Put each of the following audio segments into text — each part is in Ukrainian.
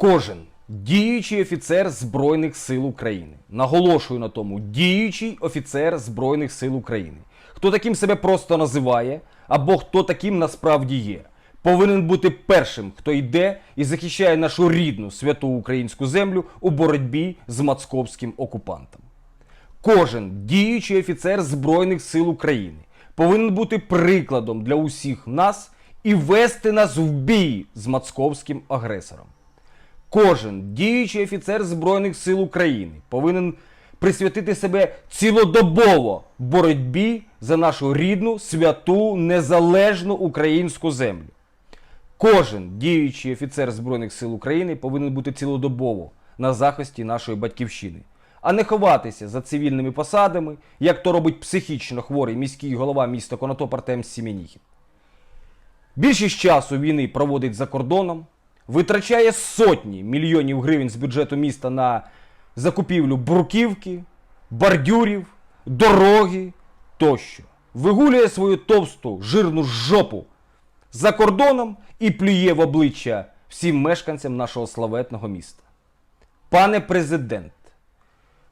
Кожен діючий офіцер Збройних сил України. Наголошую на тому, діючий офіцер Збройних сил України. Хто таким себе просто називає, або хто таким насправді є, повинен бути першим, хто йде і захищає нашу рідну святу українську землю у боротьбі з мацковським окупантом. Кожен діючий офіцер Збройних сил України повинен бути прикладом для усіх нас і вести нас в бій з мацковським агресором. Кожен діючий офіцер Збройних сил України повинен присвятити себе цілодобово боротьбі за нашу рідну, святу, незалежну українську землю. Кожен діючий офіцер Збройних сил України повинен бути цілодобово на захисті нашої батьківщини, а не ховатися за цивільними посадами, як то робить психічно хворий міський голова міста Конотоп Артем Сімініхін. Більшість часу війни проводить за кордоном, витрачає сотні мільйонів гривень з бюджету міста на закупівлю бруківки, бордюрів, дороги тощо. Вигулює свою товсту жирну жопу за кордоном і плює в обличчя всім мешканцям нашого славетного міста. Пане президент,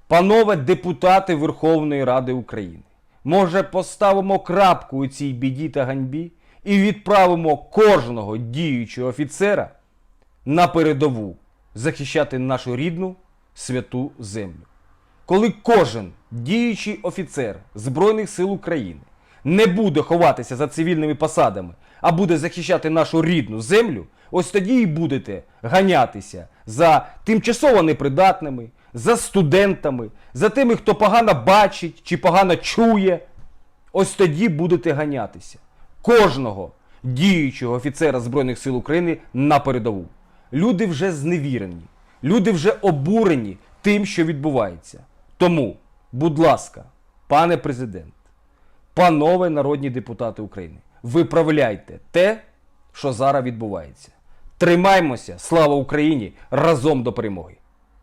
панове депутати Верховної Ради України, може поставимо крапку у цій біді та ганьбі і відправимо кожного діючого офіцера на передову захищати нашу рідну святу землю. Коли кожен діючий офіцер Збройних сил України не буде ховатися за цивільними посадами, а буде захищати нашу рідну землю, ось тоді і будете ганятися за тимчасово непридатними, за студентами, за тими, хто погано бачить чи погано чує. Ось тоді будете ганятися. Кожного діючого офіцера Збройних сил України на передову. Люди вже зневірені, люди вже обурені тим, що відбувається. Тому, будь ласка, пане президент, панове народні депутати України, виправляйте те, що зараз відбувається. Тримаймося, слава Україні! Разом до перемоги!